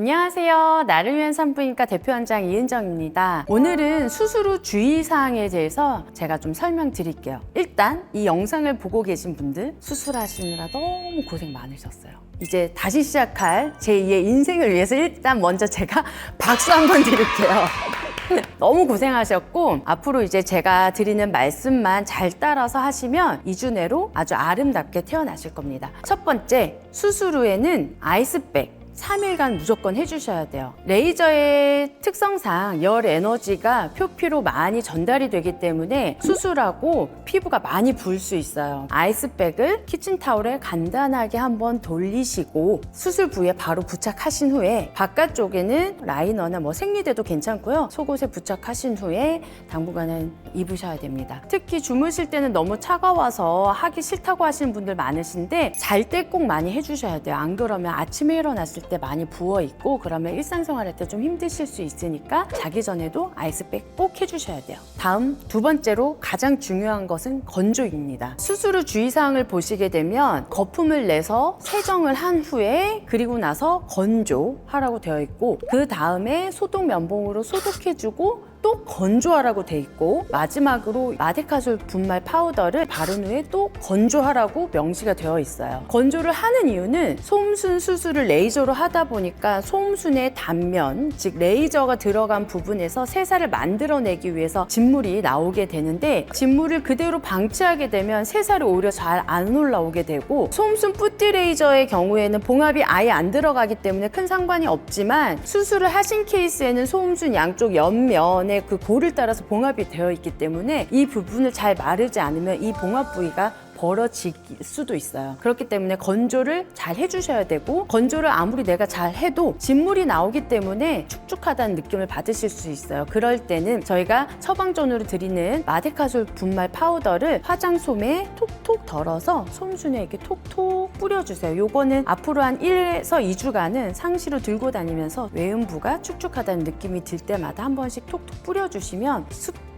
안녕하세요. 나를 위한 산부인과 대표 원장 이은정입니다. 오늘은 수술 후 주의사항에 대해서 제가 좀 설명드릴게요. 일단 이 영상을 보고 계신 분들 수술하시느라 너무 고생 많으셨어요. 이제 다시 시작할 제2의 인생을 위해서 일단 먼저 제가 박수 한번 드릴게요. 너무 고생하셨고 앞으로 이제 제가 드리는 말씀만 잘 따라서 하시면 2주 내로 아주 아름답게 태어나실 겁니다. 첫 번째, 수술 후에는 아이스백 3일간 무조건 해주셔야 돼요. 레이저의 특성상 열 에너지가 표피로 많이 전달이 되기 때문에 수술하고 피부가 많이 부을 수 있어요. 아이스백을 키친타올에 간단하게 한번 돌리시고 수술 부위에 바로 부착하신 후에 바깥쪽에는 라이너나 뭐 생리대도 괜찮고요. 속옷에 부착하신 후에 당분간은 입으셔야 됩니다. 특히 주무실 때는 너무 차가워서 하기 싫다고 하시는 분들 많으신데 잘 때 꼭 많이 해주셔야 돼요. 안 그러면 아침에 일어났을 때 많이 부어 있고 그러면 일상생활할 때 좀 힘드실 수 있으니까 자기 전에도 아이스백 꼭 해주셔야 돼요. 다음 두 번째로 가장 중요한 것은 건조입니다. 수술 후 주의사항을 보시게 되면 거품을 내서 세정을 한 후에 그리고 나서 건조하라고 되어 있고 그 다음에 소독 면봉으로 소독해주고 또 건조하라고 돼 있고 마지막으로 마데카솔 분말 파우더를 바른 후에 또 건조하라고 명시가 되어 있어요. 건조를 하는 이유는 소음순 수술을 레이저로 하다 보니까 소음순의 단면, 즉 레이저가 들어간 부분에서 세살을 만들어내기 위해서 진물이 나오게 되는데 진물을 그대로 방치하게 되면 세살이 오히려 잘 안 올라오게 되고 소음순 뿌띠 레이저의 경우에는 봉합이 아예 안 들어가기 때문에 큰 상관이 없지만 수술을 하신 케이스에는 소음순 양쪽 옆면 에 그 골을 따라서 봉합이 되어 있기 때문에 이 부분을 잘 마르지 않으면 이 봉합 부위가 벌어질 수도 있어요. 그렇기 때문에 건조를 잘 해주셔야 되고 건조를 아무리 내가 잘 해도 진물이 나오기 때문에 축축하다는 느낌을 받으실 수 있어요. 그럴 때는 저희가 처방전으로 드리는 마데카솔 분말 파우더를 화장솜에 톡톡 덜어서 솜순에 이렇게 톡톡 뿌려주세요. 요거는 앞으로 한 1에서 2주간은 상시로 들고 다니면서 외음부가 축축하다는 느낌이 들 때마다 한 번씩 톡톡 뿌려주시면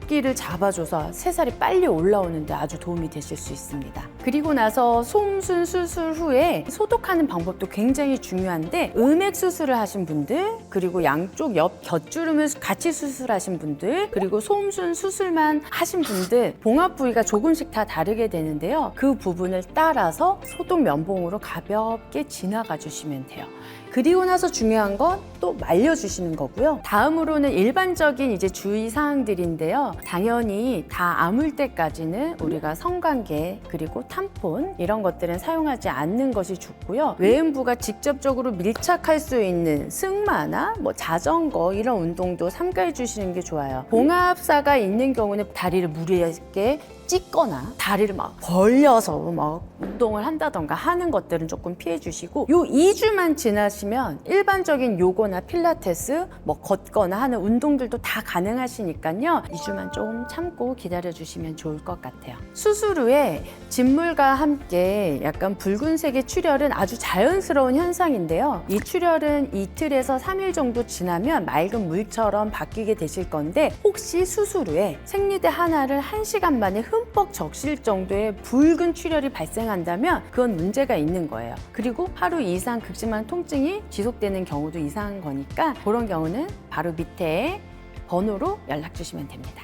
습기를 잡아줘서 새살이 빨리 올라오는데 아주 도움이 되실 수 있습니다. 그리고 나서 솜순 수술 후에 소독하는 방법도 굉장히 중요한데 음액 수술을 하신 분들 그리고 양쪽 옆 곁주름을 같이 수술하신 분들 그리고 솜순 수술만 하신 분들 봉합 부위가 조금씩 다 다르게 되는데요. 그 부분을 따라서 소독 면봉으로 가볍게 지나가 주시면 돼요. 그리고 나서 중요한 건 또 말려주시는 거고요. 다음으로는 일반적인 이제 주의 사항들인데요. 당연히 다 아물 때까지는 우리가 성관계 그리고 탐폰 이런 것들은 사용하지 않는 것이 좋고요. 외음부가 직접적으로 밀착할 수 있는 승마나 뭐 자전거 이런 운동도 삼가해 주시는 게 좋아요. 봉합사가 있는 경우는 다리를 무리하게 찢거나 다리를 막 벌려서 막 운동을 한다던가 하는 것들은 조금 피해 주시고 요 2주만 지나시면 일반적인 요거나 필라테스 뭐 걷거나 하는 운동들도 다 가능하시니까요. 2주만 좀 참고 기다려 주시면 좋을 것 같아요. 수술 후에 진물과 함께 약간 붉은색의 출혈은 아주 자연스러운 현상인데요. 이 출혈은 이틀에서 3일 정도 지나면 맑은 물처럼 바뀌게 되실 건데 혹시 수술 후에 생리대 하나를 1시간 만에 흠뻑 적실 정도의 붉은 출혈이 발생한다면 그건 문제가 있는 거예요. 그리고 하루 이상 극심한 통증이 지속되는 경우도 이상한 거니까 그런 경우는 바로 밑에 번호로 연락 주시면 됩니다.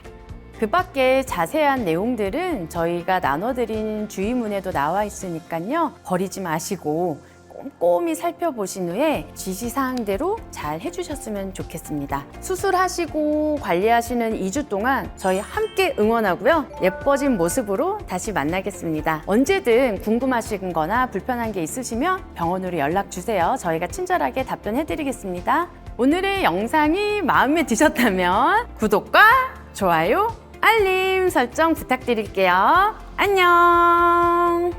그 밖에 자세한 내용들은 저희가 나눠드린 주의문에도 나와 있으니까요. 버리지 마시고 꼼꼼히 살펴보신 후에 지시사항대로 잘 해주셨으면 좋겠습니다. 수술하시고 관리하시는 2주 동안 저희 함께 응원하고요. 예뻐진 모습으로 다시 만나겠습니다. 언제든 궁금하신 거나 불편한 게 있으시면 병원으로 연락 주세요. 저희가 친절하게 답변해 드리겠습니다. 오늘의 영상이 마음에 드셨다면 구독과 좋아요, 알림 설정 부탁드릴게요. 안녕!